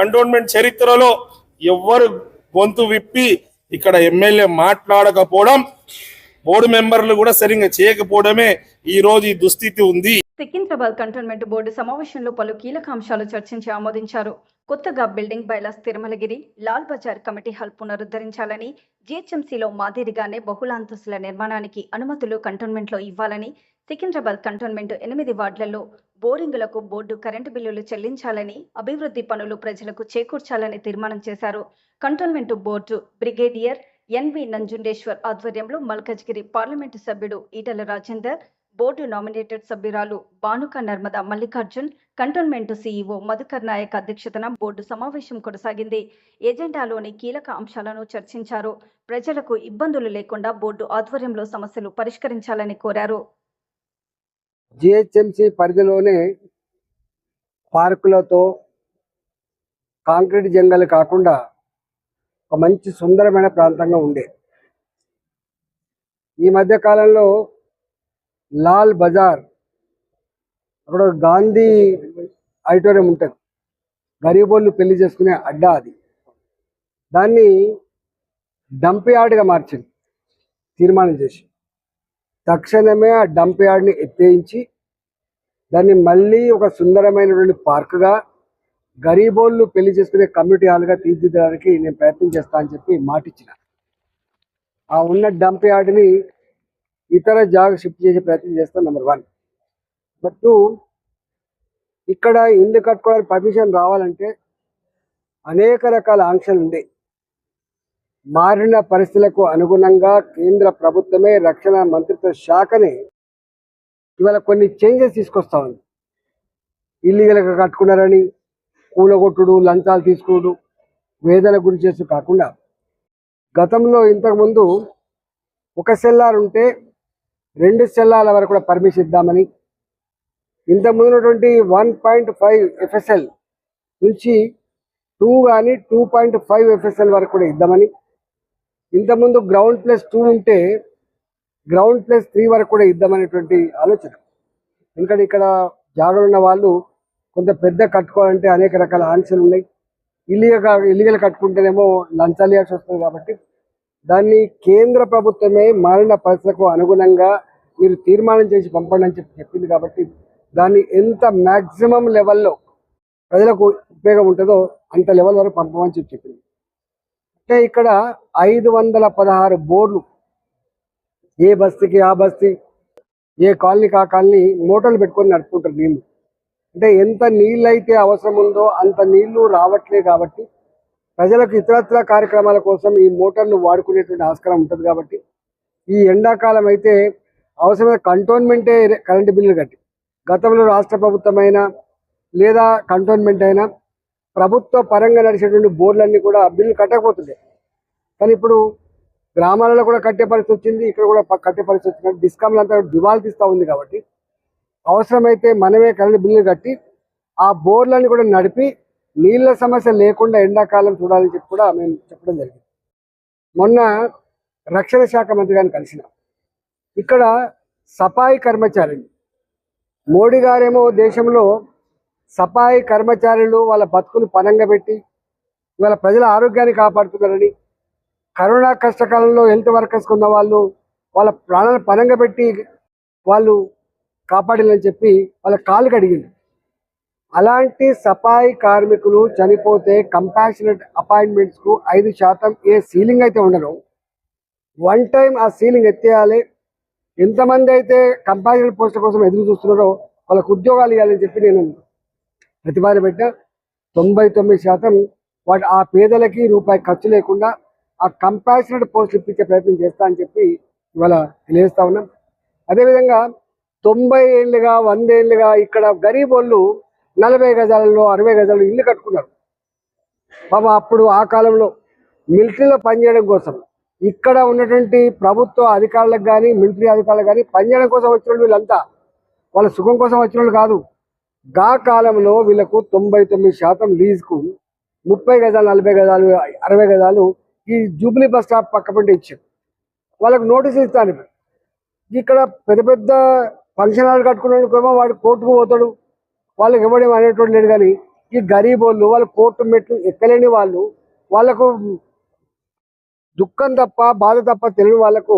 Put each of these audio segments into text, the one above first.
Cantonment చరిత్రలో ఎవ్వరు గొంతు విప్పి ఇక్కడ ఎమ్మెల్యే మాట్లాడకపోవడం బోర్డు మెంబర్లు కూడా సరిగ్గా చేయకపోవడమే ఈ రోజు ఈ దుస్థితి ఉంది. సికింద్రాబాద్ కంటోన్మెంట్ బోర్డు సమావేశంలో పలు కీలక అంశాలు చర్చించి ఆమోదించారు. కొత్తగా building bylaws Tirumalagiri Lal Bazar committee hall పునరుద్ధరించాలని జీహెచ్ఎంసీలో మాదిరిగానే బహుళ అంతస్తుల నిర్మాణానికి అనుమతులు కంటోన్మెంట్లో ఇవ్వాలని సికింద్రాబాద్ కంటోన్మెంట్ ఎనిమిది వార్డులలో బోరింగులకు బోర్డు కరెంటు బిల్లులు చెల్లించాలని అభివృద్ధి పనులు ప్రజలకు చేకూర్చాలని తీర్మానం చేశారు. Cantonment board brigadier N V Nanjundeshwar ఆధ్వర్యంలో మల్కజ్గిరి పార్లమెంటు సభ్యుడు ఈటల రాజేందర్ బోర్డు నామినేటెడ్ సభ్యురాలు భానుక నర్మద మల్లికార్జున్ కంటోన్మెంట్ సీఈఓ మధుకర్ నాయక్ అధ్యక్షతన బోర్డు సమావేశం కొనసాగింది. ఎజెండాలోని కీలక అంశాలను చర్చించారు. ప్రజలకు ఇబ్బందులు లేకుండా బోర్డు ఆధ్వర్యంలో సమస్యలు పరిష్కరించాలని కోరారు. జిహెచ్ఎంసి పరిధిలోనే పార్కులతో కాంక్రీట్ జంగల్ కాకుండా ఒక మంచి సుందరమైన ప్రాంతంగా ఉండే. ఈ మధ్య కాలంలో లాల్ బజార్ అక్కడ గాంధీ ఆడిటోరియం ఉంటుంది. గరీబోళ్ళు పెళ్ళి చేసుకునే అడ్డా అది. దాన్ని డంప్ యార్డ్గా మార్చింది తీర్మానం చేసి. తక్షణమే ఆ డంప్ యార్డ్ని ఎత్తేయించి దాన్ని మళ్ళీ ఒక సుందరమైనటువంటి పార్క్గా గరీబోళ్ళు పెళ్ళి చేసుకునే కమ్యూనిటీ హాల్గా తీర్చిదిద్దడానికి నేను ప్రయత్నం చేస్తా అని చెప్పి మాటిచ్చిన. ఆ ఉన్న డంప్ యార్డ్ని ఇతర జాగ షిఫ్ట్ చేసే ప్రయత్నం చేస్తాం నెంబర్ వన్. బట్ టూ ఇక్కడ ఇల్లు కట్టుకోవడానికి పర్మిషన్ రావాలంటే అనేక రకాల ఆంక్షలు ఉండేవి మారిన పరిస్థితులకు అనుగుణంగా కేంద్ర ప్రభుత్వమే రక్షణ మంత్రిత్వ శాఖని ఇవాళ కొన్ని చేంజెస్ తీసుకొస్తా ఉంది. ఇల్లీగల్గా కట్టుకున్నారని కూలగొట్టుడు లంచాలు తీసుకుడు వేదన గురి చేస్తూ కాకుండా గతంలో ఇంతకుముందు ఒక సెల్లార్ ఉంటే రెండు సెల్లాల వరకు కూడా పర్మిషన్ ఇద్దామని ఇంతకుముందు ఉన్నటువంటి వన్ పాయింట్ ఫైవ్ ఎఫ్ఎస్ఎల్ నుంచి టూ కానీ టూ పాయింట్ ఫైవ్ ఎఫ్ఎస్ఎల్ వరకు కూడా ఇద్దామని ఇంతకుముందు గ్రౌండ్ ప్లస్ టూ ఉంటే గ్రౌండ్ ప్లస్ త్రీ వరకు కూడా ఇద్దామనేటువంటి ఆలోచన. ఎందుకంటే ఇక్కడ జాగ్రత్త ఉన్న వాళ్ళు కొంత పెద్ద కట్టుకోవాలంటే అనేక రకాల ఆంక్షలు ఉన్నాయి. ఇల్లీగల్ ఇల్లీగల్ కట్టుకుంటేనేమో లంచాలు ఇవ్వాల్సి వస్తుంది కాబట్టి దాన్ని కేంద్ర ప్రభుత్వమే మారిన పరిస్థితులకు అనుగుణంగా మీరు తీర్మానం చేసి పంపండి అని చెప్పి చెప్పింది కాబట్టి దాన్ని ఎంత మ్యాక్సిమం లెవెల్లో ప్రజలకు ఉపయోగం ఉంటుందో అంత లెవెల్ వరకు పంపమని చెప్పి చెప్పింది. అంటే ఇక్కడ ఐదు వందల పదహారు బోర్డులు ఏ బస్తీకి ఆ బస్తీ ఏ కాలనీకి ఆ కాలనీ మోటార్లు పెట్టుకొని నడుపుకుంటారు నీళ్ళు. అంటే ఎంత నీళ్ళు అయితే అవసరం ఉందో అంత నీళ్ళు రావట్లే కాబట్టి ప్రజలకు ఇతరత్ర కార్యక్రమాల కోసం ఈ మోటార్లు వాడుకునేటువంటి ఆస్కారం ఉంటుంది కాబట్టి ఈ ఎండాకాలం అయితే అవసరమైన కంటోన్మెంటే కరెంటు బిల్లులు కట్టి. గతంలో రాష్ట్ర ప్రభుత్వమైనా లేదా కంటోన్మెంట్ అయినా ప్రభుత్వ పరంగా నడిచేటువంటి బోర్లన్నీ కూడా బిల్లు కట్టకపోతుండే కానీ ఇప్పుడు గ్రామాలలో కూడా కట్టే పరిస్థితి వచ్చింది ఇక్కడ కూడా కట్టే పరిస్థితి వచ్చింది. డిస్కామ్లు అంతా దివాలు తీస్తూ ఉంది కాబట్టి అవసరమైతే మనమే కరెంటు బిల్లు కట్టి ఆ బోర్లని కూడా నడిపి నీళ్ళ సమస్య లేకుండా ఎండాకాలం చూడాలని చెప్పి కూడా మేము చెప్పడం జరిగింది. మొన్న రక్షణ శాఖ మంత్రి గారిని కలిసిన. ఇక్కడ సఫాయి కర్మచారిని. మోడీ గారేమో దేశంలో సఫాయి కర్మచారులు వాళ్ళ బతుకులు పనంగా పెట్టి ఇవాళ ప్రజల ఆరోగ్యాన్ని కాపాడుతున్నారని కరోనా కష్టకాలంలో హెల్త్ వర్కర్స్ ఉన్న వాళ్ళు వాళ్ళ ప్రాణాలను పనంగా పెట్టి వాళ్ళు కాపాడాలని చెప్పి వాళ్ళ కాలు కడిగింది. అలాంటి సఫాయి కార్మికులు చనిపోతే కంపాషనెట్ అపాయింట్మెంట్స్కు ఐదు శాతం ఏ సీలింగ్ అయితే ఉండరు వన్ టైం ఆ సీలింగ్ ఎత్తేయాలి. ఎంతమంది అయితే కంపాషనెట్ పోస్టుల కోసం ఎదురు చూస్తున్నారో వాళ్ళకు ఉద్యోగాలు ఇవ్వాలని చెప్పి నేను ప్రతిపాదన పెట్టిన తొంభై తొమ్మిది శాతం వాటి ఆ పేదలకి రూపాయి ఖర్చు లేకుండా ఆ కంపాషనెట్ పోస్ట్ ఇప్పించే ప్రయత్నం చేస్తా అని చెప్పి ఇవాళ తెలియజేస్తా ఉన్నాం. అదేవిధంగా తొంభై ఏళ్ళుగా వందేళ్ళుగా ఇక్కడ గరీబ్ వాళ్ళు నలభై గజాలలో అరవై గజాలలో ఇల్లు కట్టుకున్నారు. పాప అప్పుడు ఆ కాలంలో మిలిటరీలో పనిచేయడం కోసం ఇక్కడ ఉన్నటువంటి ప్రభుత్వ అధికారులకు కానీ మిలిటరీ అధికారులకు కానీ పనిచేయడం కోసం వచ్చిన వాళ్ళు వీళ్ళంతా. వాళ్ళ సుఖం కోసం వచ్చిన వాళ్ళు కాదు. గా కాలంలో వీళ్ళకు తొంభై తొమ్మిది శాతం లీజుకు ముప్పై గజాలు నలభై గజాలు అరవై గజాలు ఈ జూబ్లీ బస్ స్టాప్ పక్క పంట ఇచ్చారు. వాళ్ళకు నోటీసులు ఇస్తాను. ఇక్కడ పెద్ద పెద్ద ఫంక్షన్ హాల్ కట్టుకున్నందుకేమో వాడు కోర్టుకు పోతాడు. వాళ్ళకి ఇవ్వడం అనేటువంటి లేదు కానీ ఈ గరీబ్ వాళ్ళు వాళ్ళు కోర్టు మెట్లు ఎక్కలేని వాళ్ళు వాళ్ళకు దుఃఖం తప్ప బాధ తప్ప తెలియని వాళ్ళకు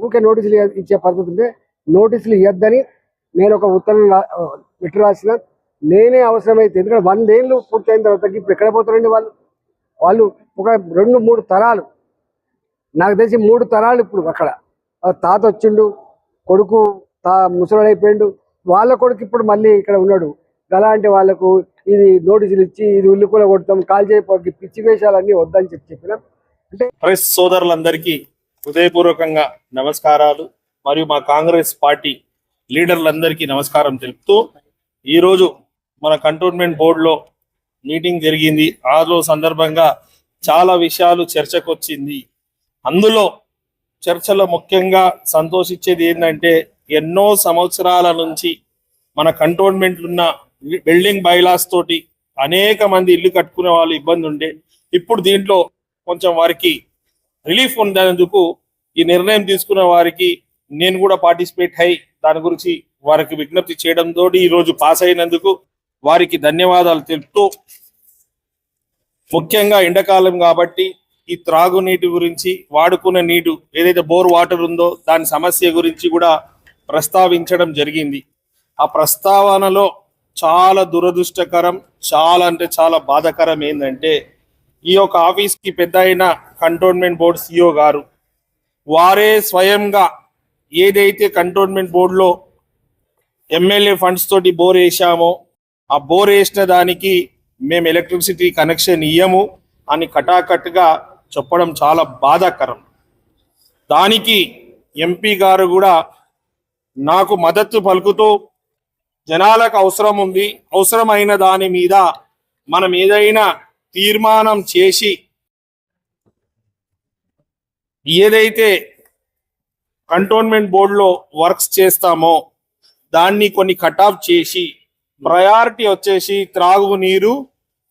ఊకే నోటీసులు ఇచ్చే పద్ధతి ఉంటే నోటీసులు ఇవ్వద్దని నేను ఒక ఉత్తరం లెటర్ రాసిన. నేనే అవసరమైతే ఎందుకంటే వందేళ్ళు పూర్తయిన తర్వాత ఇప్పుడు ఎక్కడ పోతారండి వాళ్ళు? వాళ్ళు ఒక రెండు మూడు తరాలు. నాకు తెలిసి మూడు తరాలు ఇప్పుడు అక్కడ. తాత వచ్చిండు కొడుకు తా ముసలాడైపోయిండు వాళ్ళ కొడుకు ఇప్పుడు మళ్ళీ ఇక్కడ ఉన్నాడు. అలాంటి వాళ్ళకు ఇది నోటీసులు ఇచ్చి ఇది ఉల్లి కూడా కొడతాం కాల్ చేయకపోతే పిచ్చి వేషాలన్నీ వద్దని చెప్పి చెప్పినాం. ప్రెస్ సోదరులందరికీ హృదయపూర్వకంగా నమస్కారాలు. మరియు మా కాంగ్రెస్ పార్టీ లీడర్లందరికీ నమస్కారం తెలుపుతూ ఈరోజు మన కంటోన్మెంట్ బోర్డులో మీటింగ్ జరిగింది. ఆలో సందర్భంగా చాలా విషయాలు చర్చకు వచ్చింది అందులో చర్చలో ముఖ్యంగా సంతోషించేది ఏంటంటే ఎన్నో సంవత్సరాల నుంచి మన కంటోన్మెంట్లు ఉన్న బిల్డింగ్ బైలాస్ తోటి అనేక మంది ఇల్లు కట్టుకునే వాళ్ళు ఇబ్బంది ఉండే. ఇప్పుడు దీంట్లో కొంచెం వారికి రిలీఫ్ ఉండేందుకు ఈ నిర్ణయం తీసుకున్న వారికి నేను కూడా పార్టిసిపేట్ అయ్యి దాని గురించి వారికి విజ్ఞప్తి చేయడం తోటి ఈ రోజు పాస్ అయినందుకు వారికి ధన్యవాదాలు తెలుపుతూ ముఖ్యంగా ఎండాకాలం కాబట్టి ఈ త్రాగునీటి గురించి వాడుకునే నీరు ఏదైతే బోర్ వాటర్ ఉందో దాని సమస్య గురించి కూడా ప్రస్తావించడం జరిగింది. ఆ ప్రస్తావనలో చాలా దురదృష్టకరం చాలా అంటే చాలా బాధాకరం ఏంటంటే ఈ యొక్క ఆఫీస్కి పెద్ద అయిన కంటోన్మెంట్ బోర్డు సిఇఓ గారు వారే స్వయంగా ఏదైతే కంటోన్మెంట్ బోర్డులో ఎమ్మెల్యే ఫండ్స్ తోటి బోర్ వేసామో ఆ బోర్ వేసిన దానికి మేము ఎలక్ట్రిసిటీ కనెక్షన్ ఇయ్యము అని కటాకట్గా చెప్పడం చాలా బాధాకరం. దానికి ఎంపీ గారు కూడా నాకు మద్దతు పలుకుతూ జనాలకు అవసరం ఉంది అవసరమైన దాని మీద మనం ఏదైనా తీర్మానం చేసి ఏదైతే కంటోన్మెంట్ బోర్డులో వర్క్స్ చేస్తామో దాన్ని కొన్ని కట్ ఆఫ్ చేసి ప్రయారిటీ వచ్చేసి త్రాగునీరు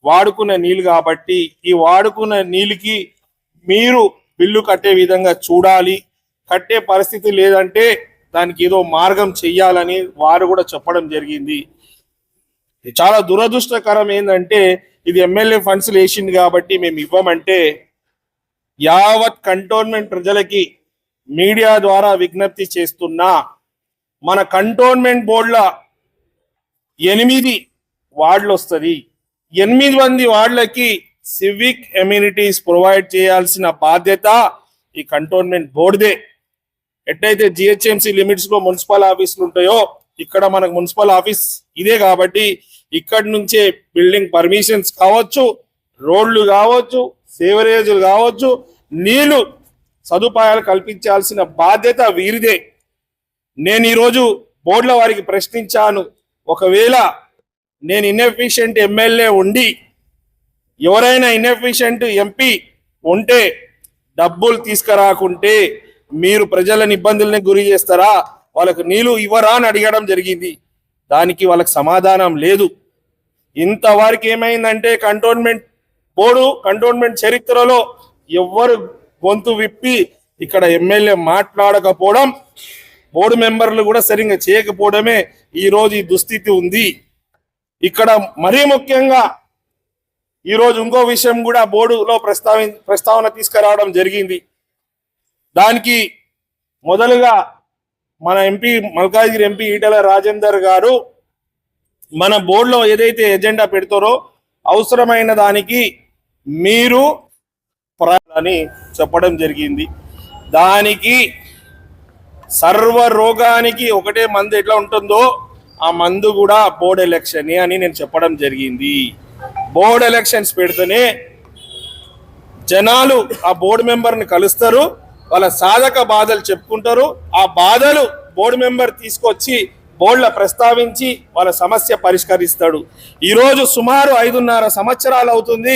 వాడుకునే నీళ్ళు కాబట్టి ఈ వాడుకునే నీళ్ళకి మీరు బిల్లు కట్టే విధంగా చూడాలి. కట్టే పరిస్థితి లేదంటే దానికి ఏదో మార్గం చెయ్యాలని వారు కూడా చెప్పడం జరిగింది. చాలా దురదృష్టకరం ఏంటంటే ఇది ఎమ్మెల్యే ఫండ్స్ వేసింది కాబట్టి మేము ఇవ్వమంటే యావత్ కంటోన్మెంట్ ప్రజలకి మీడియా ద్వారా విజ్ఞప్తి చేస్తున్నా మన కంటోన్మెంట్ బోర్డుల ఎనిమిది వార్డులు వస్తుంది ఎనిమిది మంది వార్డులకి సివిక్ ఎమ్యూనిటీస్ ప్రొవైడ్ చేయాల్సిన బాధ్యత ఈ కంటోన్మెంట్ బోర్డుదే. ఎట్టయితే జిహెచ్ఎంసి లిమిట్స్లో మున్సిపల్ ఆఫీసులు ఉంటాయో ఇక్కడ మనకు మున్సిపల్ ఆఫీస్ ఇదే కాబట్టి ఇక్కడి నుంచే బిల్డింగ్ పర్మిషన్స్ కావచ్చు రోడ్లు కావచ్చు సేవరేజ్లు కావచ్చు నీళ్ళు సదుపాయాలు కల్పించాల్సిన బాధ్యత వీరిదే. నేను ఈరోజు బోర్డుల వారికి ప్రశ్నించాను. ఒకవేళ నేను ఇన్ఎఫిషియంట్ ఎమ్మెల్యే ఉండి ఎవరైనా ఇన్ఎఫిషియంట్ ఎంపీ ఉంటే డబ్బులు తీసుకురాకుంటే మీరు ప్రజలను ఇబ్బందుల్ని గురి చేస్తారా? వాళ్ళకు నీళ్ళు ఇవ్వరా అని అడగడం జరిగింది. దానికి వాళ్ళకి సమాధానం లేదు. ఇంతవరకు ఏమైందంటే కంటోన్మెంట్ బోర్డు కంటోన్మెంట్ చరిత్రలో ఎవ్వరు గొంతు విప్పి ఇక్కడ ఎమ్మెల్యే మాట్లాడకపోవడం బోర్డు మెంబర్లు కూడా సరిగ్గా చేయకపోవడమే ఈరోజు ఈ దుస్థితి ఉంది. ఇక్కడ మరీ ముఖ్యంగా ఈరోజు ఇంకో విషయం కూడా బోర్డులో ప్రస్తావి ప్రస్తావన తీసుకురావడం జరిగింది. దానికి మొదలుగా మన ఎంపీ మల్కాజ్గిరి ఎంపీ ఈటల రాజేందర్ గారు మన బోర్డులో ఏదైతే ఎజెండా పెడతారో అవసరమైన దానికి మీరు అని చెప్పడం జరిగింది. దానికి సర్వ రోగానికి ఒకటే మందు ఎట్లా ఉంటుందో ఆ మందు కూడా బోర్డ్ ఎలక్షన్ అని నేను చెప్పడం జరిగింది. బోర్డ్ ఎలక్షన్స్ పెడితేనే జనాలు ఆ బోర్డు మెంబర్ని కలుస్తారు వాళ్ళ సాధక బాధలు చెప్పుకుంటారు ఆ బాధలు బోర్డు మెంబర్ తీసుకొచ్చి బోర్డులో ప్రస్తావించి వాళ్ళ సమస్య పరిష్కరిస్తాడు. ఈరోజు సుమారు ఐదున్నర సంవత్సరాలు అవుతుంది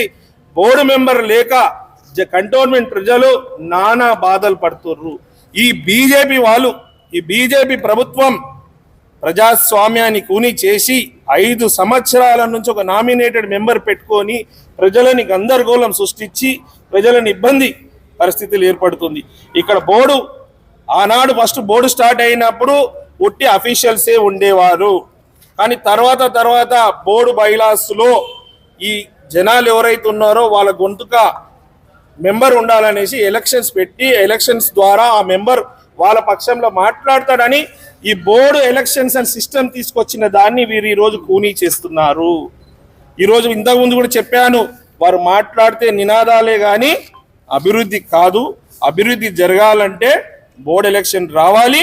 బోర్డు మెంబర్ లేక కంటోన్మెంట్ ప్రజలు నానా బాధలు పడుతుర్రు. ఈ బీజేపీ వాళ్ళు ఈ బీజేపీ ప్రభుత్వం ప్రజాస్వామ్యాన్ని కూని చేసి ఐదు సంవత్సరాల నుంచి ఒక నామినేటెడ్ మెంబర్ పెట్టుకొని ప్రజలని గందరగోళం సృష్టించి ప్రజలను ఇబ్బంది పరిస్థితులు ఏర్పడుతుంది. ఇక్కడ బోర్డు ఆనాడు ఫస్ట్ బోర్డు స్టార్ట్ అయినప్పుడు ఉట్టి అఫీషియల్సే ఉండేవారు. కానీ తర్వాత తర్వాత బోర్డు బైలాస్లో ఈ జనాలు ఎవరైతే ఉన్నారో వాళ్ళ గొంతుక మెంబర్ ఉండాలనేసి ఎలక్షన్స్ పెట్టి ఎలక్షన్స్ ద్వారా ఆ మెంబర్ వాళ్ళ పక్షంలో మాట్లాడతాడని ఈ బోర్డు ఎలక్షన్స్ అండ్ సిస్టమ్ తీసుకొచ్చిన దాన్ని వీరు ఈరోజు కూనీ చేస్తున్నారు. ఈరోజు ఇంతకుముందు కూడా చెప్పాను వారు మాట్లాడితే నినాదాలే కానీ అభివృద్ధి కాదు. అభివృద్ధి జరగాలంటే బోర్డు ఎలక్షన్ రావాలి.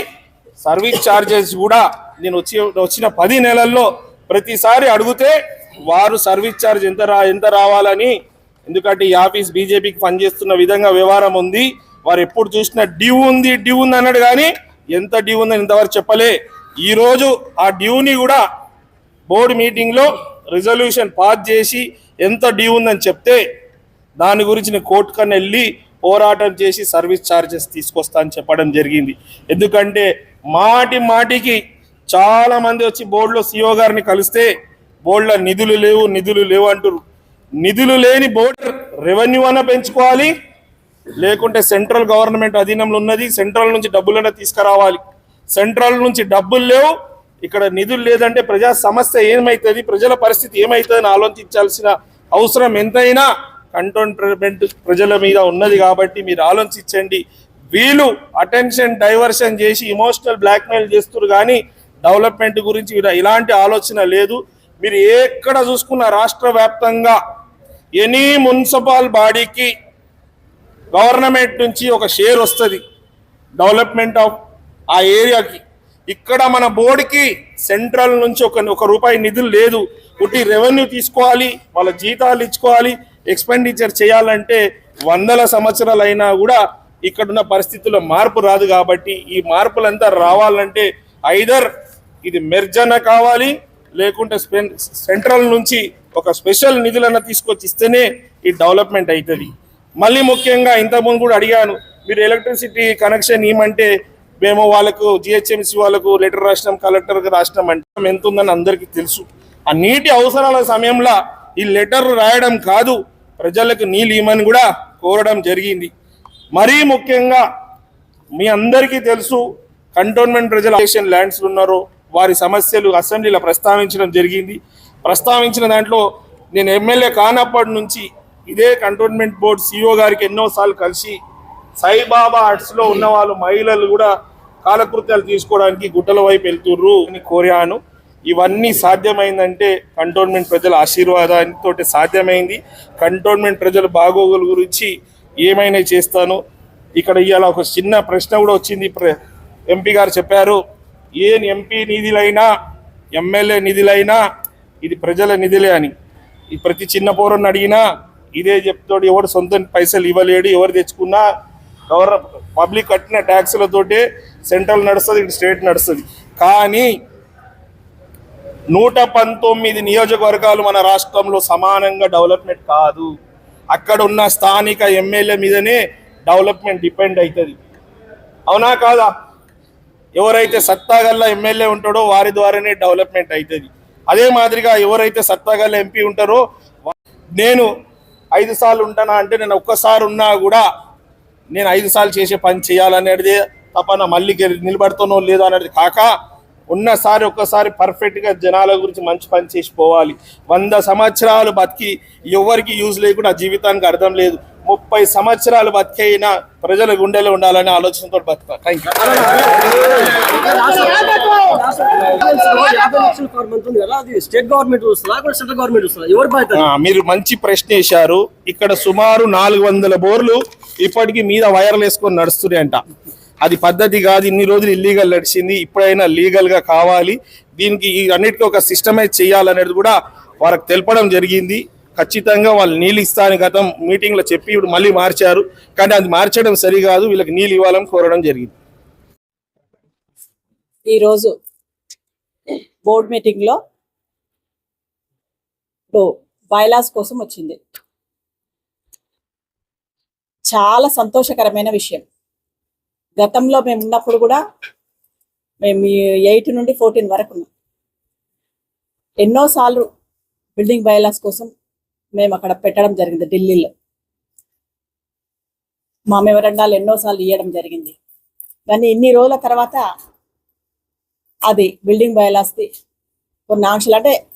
సర్వీస్ ఛార్జెస్ కూడా నేను వచ్చి వచ్చిన పది నెలల్లో ప్రతిసారి అడిగితే వారు సర్వీస్ ఛార్జ్ ఎంత రా ఎంత రావాలని ఎందుకంటే ఈ ఆఫీస్ బీజేపీకి పనిచేస్తున్న విధంగా వ్యవహారం ఉంది. వారు ఎప్పుడు చూసినా డ్యూ ఉంది డ్యూ ఉంది అన్నాడు కానీ ఎంత డ్యూ ఉందని ఇంతవరకు చెప్పలే. ఈరోజు ఆ డ్యూని కూడా బోర్డు మీటింగ్లో రిజల్యూషన్ పాస్ చేసి ఎంత డ్యూ ఉందని చెప్తే దాని గురించి నేను కోర్టు కన్నా వెళ్ళి పోరాటం చేసి సర్వీస్ ఛార్జెస్ తీసుకొస్తా అని చెప్పడం జరిగింది. ఎందుకంటే మాటి మాటికి చాలామంది వచ్చి బోర్డులో సిఓ గారిని కలిస్తే బోర్డులో నిధులు లేవు నిధులు లేవు అంటారు నిధులు లేని బోర్డర్ రెవెన్యూ అన్న పెంచుకోవాలి. లేకుంటే సెంట్రల్ గవర్నమెంట్ అధీనంలో ఉన్నది సెంట్రల్ నుంచి డబ్బులన్నా తీసుకురావాలి. సెంట్రల్ నుంచి డబ్బులు లేవు ఇక్కడ నిధులు లేదంటే ప్రజా సమస్య ఏమవుతుంది ప్రజల పరిస్థితి ఏమవుతుందని ఆలోచించాల్సిన అవసరం ఎంతైనా కంటోన్మెంట్ ప్రజల మీద ఉన్నది కాబట్టి మీరు ఆలోచించండి. వీళ్ళు అటెన్షన్ డైవర్షన్ చేసి ఇమోషనల్ బ్లాక్మెయిల్ చేస్తున్నారు కానీ డెవలప్మెంట్ గురించి ఇలాంటి ఆలోచన లేదు. మీరు ఎక్కడ చూసుకున్న రాష్ట్ర వ్యాప్తంగా ఎనీ మున్సిపల్ బాడీకి గవర్నమెంట్ నుంచి ఒక షేర్ వస్తుంది. డెవలప్మెంట్ ఆఫ్ ఆ ఏరియాకి. ఇక్కడ మన బోర్డుకి సెంట్రల్ నుంచి ఒక ఒక రూపాయి నిధులు లేదు. ఒకటి రెవెన్యూ తీసుకోవాలి వాళ్ళ జీతాలు ఇచ్చుకోవాలి ఎక్స్పెండిచర్ చేయాలంటే వందల సంవత్సరాలైనా కూడా ఇక్కడున్న పరిస్థితుల్లో మార్పు రాదు కాబట్టి ఈ మార్పులంతా రావాలంటే ఐదర్ ఇది మెర్జన కావాలి లేకుంటే స్పెన్- సెంట్రల్ నుంచి ఒక స్పెషల్ నిధులన్న తీసుకొచ్చి ఇస్తేనే ఈ డెవలప్మెంట్ అవుతుంది మళ్ళీ ముఖ్యంగా ఇంతకుముందు కూడా అడిగాను మీరు ఎలక్ట్రిసిటీ కనెక్షన్ ఇవ్వమంటే మేము వాళ్ళకు జిహెచ్ఎంసీ వాళ్ళకు లెటర్ రాసినాం కలెక్టర్కి రాసినాం అంటే ఎంత ఉందని అందరికీ తెలుసు. ఆ నీటి అవసరాల సమయంలో ఈ లెటర్ రాయడం కాదు ప్రజలకు నీళ్ళు ఇవ్వమని కూడా కోరడం జరిగింది. మరీ ముఖ్యంగా మీ అందరికీ తెలుసు కంటోన్మెంట్ ప్రజలు ల్యాండ్స్ ఉన్నారో వారి సమస్యలు అసెంబ్లీలో ప్రస్తావించడం జరిగింది. ప్రస్తావించిన దాంట్లో నేను ఎమ్మెల్యే కానప్పటి నుంచి ఇదే కంటోన్మెంట్ బోర్డు సిఇఓ గారికి ఎన్నోసార్లు కలిసి సాయిబాబా ఆర్ట్స్లో ఉన్న వాళ్ళు మహిళలు కూడా కాలకృత్యాలు తీసుకోవడానికి గుట్టల వైపు వెళ్తుర్రు అని కోరాను. ఇవన్నీ సాధ్యమైందంటే కంటోన్మెంట్ ప్రజల ఆశీర్వాదంతో సాధ్యమైంది. కంటోన్మెంట్ ప్రజల బాగోగుల గురించి ఏమైనా చేస్తాను. ఇక్కడ ఇవాళ ఒక చిన్న ప్రశ్న కూడా వచ్చింది. ప్ర- ఎంపీ గారు చెప్పారు ఏ ఎంపీ నిధులైనా ఎమ్మెల్యే నిధులైనా ఇది ప్రజల నిధులే అని. ఈ ప్రతి చిన్న పౌరుని అడిగినా ఇదే చెప్తాడు ఎవడు సొంత పైసలు ఇవ్వలేడు ఎవరు తెచ్చుకున్నా గవర్న పబ్లిక్ కట్టిన ట్యాక్సులతోటే సెంట్రల్ నడుస్తుంది ఇటు స్టేట్ నడుస్తుంది. కానీ నూట పంతొమ్మిది నియోజకవర్గాలు మన రాష్ట్రంలో సమానంగా డెవలప్మెంట్ కాదు. అక్కడ ఉన్న స్థానిక ఎమ్మెల్యే మీదనే డెవలప్మెంట్ డిపెండ్ అవుతుంది అవునా కాదా? ఎవరైతే సత్తాగల్లా ఎమ్మెల్యే ఉంటాడో వారి ద్వారానే డెవలప్మెంట్ అవుతుంది అదే మాదిరిగా ఎవరైతే సత్తాగల్ల ఎంపీ ఉంటారో నేను ఐదు సార్లు ఉంటానా అంటే నేను ఒక్కసారి ఉన్నా కూడా నేను ఐదు సార్లు చేసే పని చేయాలనేది తపన మళ్ళీ నిలబడుతానో లేదో అనేది కాక ఉన్నసారి ఒక్కసారి పర్ఫెక్ట్గా జనాల గురించి మంచి పని చేసి పోవాలి. వంద సంవత్సరాలు బతికి ఎవరికి యూజ్ లేకుండా జీవితానికి అర్థం లేదు. ముప్పై సంవత్సరాలు బతికైనా ప్రజల గుండెలో ఉండాలనే ఆలోచనతో బతుక థ్యాంక్ యూ యాభై లక్షల పర్ మంత్ ఉంది కదా అది స్టేట్ గవర్నమెంట్ వస్తుందా కూడా సెంట్రల్ గవర్నమెంట్ వస్తుందా? ఎవరు బాధ్యత ఆ, మీరు మంచి ప్రశ్న వేశారు. ఇక్కడ సుమారు నాలుగు వందల బోర్లు ఇప్పటికీ మీద వైర్లు వేసుకొని నడుస్తున్నాయంట అది పద్ధతి కాదు ఇన్ని రోజులు ఇల్లీగల్ నడిచింది ఇప్పుడైనా లీగల్గా కావాలి. దీనికి ఈ అన్నిటికీ ఒక సిస్టమైజ్ చేయాలనేది కూడా వారికి తెలపడం జరిగింది. ఖచ్చితంగా వాళ్ళు నీళ్ళు ఇస్తాను గతం మీటింగ్లో చెప్పి ఇప్పుడు మళ్ళీ మార్చారు. కానీ అది మార్చడం సరికాదు వీళ్ళకి నీళ్ళు ఇవ్వాలని కోరడం జరిగింది. ఈరోజు బోర్డ్ మీటింగ్లో ఇప్పుడు బైలాస్ కోసం వచ్చింది. చాలా సంతోషకరమైన విషయం. గతంలో మేము ఉన్నప్పుడు కూడా మేము ఎయిట్ నుండి ఫోర్టీన్ వరకు ఉన్నాం. ఎన్నోసార్లు బిల్డింగ్ బైలాస్ కోసం మేము అక్కడ పెట్టడం జరిగింది ఢిల్లీలో. మా మెమరండాలు ఎన్నోసార్లు ఇవ్వడం జరిగింది. కానీ ఇన్ని రోజుల తర్వాత అది బిల్డింగ్ బయలాస్తి కొన్ని ఆంక్షలు అంటే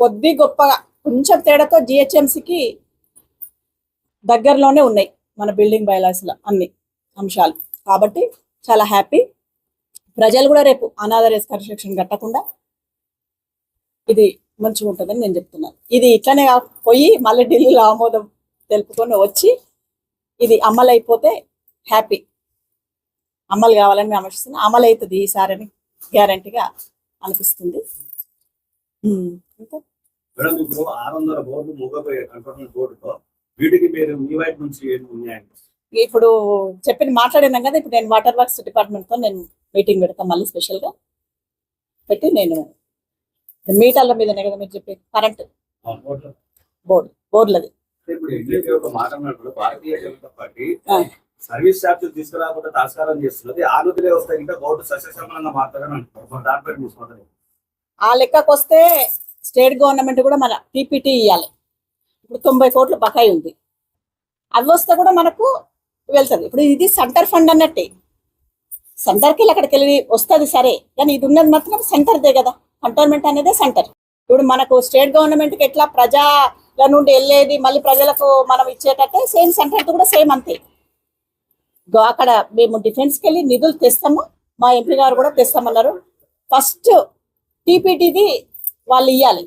కొద్ది గొప్పగా కొంచెం తేడాతో జిహెచ్ఎంసికి దగ్గరలోనే ఉన్నాయి మన బిల్డింగ్ బయలాసుల అన్ని అంశాలు. కాబట్టి చాలా హ్యాపీ ప్రజలు కూడా రేపు అనాదరేస్ కన్స్ట్రక్షన్ కట్టకుండా ఇది మంచిగా ఉంటుందని నేను చెప్తున్నాను. ఇది ఇట్లనే కా- పోయి మళ్ళీ ఢిల్లీలో ఆమోదం తెలుపుకొని వచ్చి ఇది అమలు అయిపోతే హ్యాపీ అమలు కావాలని మేము ఆశిస్తున్నాం. అమలు అవుతుంది ఈసారి అని గ్యారంటీగా అనిపిస్తుంది. మేడం ఇప్పుడు ఆరు వందల బోర్డు మూగపోయే కంట్రోల్మెంట్ బోర్డుతో వీటికి మీరు మీ వైపు నుంచి ఇప్పుడు చెప్పిన మాట్లాడినాం కదా ఇప్పుడు నేను వాటర్ వర్క్స్ డిపార్ట్మెంట్తో నేను మీటింగ్ పెడతాను మళ్ళీ స్పెషల్గా పెట్టి నేను మీటర్ల మీదనే కదా మీరు చెప్పి కరెంట్ బోర్డు బోర్డులది. ఇప్పుడు మాట Bharatiya Janata Party. Service charge తీసుకురాకుండా తాస్కారం చేస్తున్నది. ఆ వస్తే ఇంకా గౌడ్ సస్యశ్యామలంగా మారుతారని అంటున్నారు దానిపై చూసుకోవాలి ఆ లెక్కకు వస్తే స్టేట్ గవర్నమెంట్ కూడా మన పీపీటీ ఇవ్వాలి ఇప్పుడు తొంభై కోట్ల బకాయి ఉంది. అవి వస్తే కూడా మనకు వెళ్తుంది. ఇప్పుడు ఇది సెంటర్ ఫండ్ అన్నట్టే. సెంటర్కి వెళ్ళి అక్కడికి వెళ్ళి వస్తుంది సరే కానీ ఇది ఉన్నది మాత్రం సెంటర్దే కదా. కంటోన్మెంట్ అనేది సెంటర్. ఇప్పుడు మనకు స్టేట్ గవర్నమెంట్కి ఎట్లా ప్రజల నుండి వెళ్ళేది మళ్ళీ ప్రజలకు మనం ఇచ్చేటట్టే సేమ్ సెంటర్ కూడా సేమ్ అంతే. అక్కడ మేము డిఫెన్స్కి వెళ్ళి నిధులు తెస్తాము. మా ఎంపీ గారు కూడా తెస్తామన్నారు. ఫస్ట్ టీపీటీది వాళ్ళు ఇవ్వాలి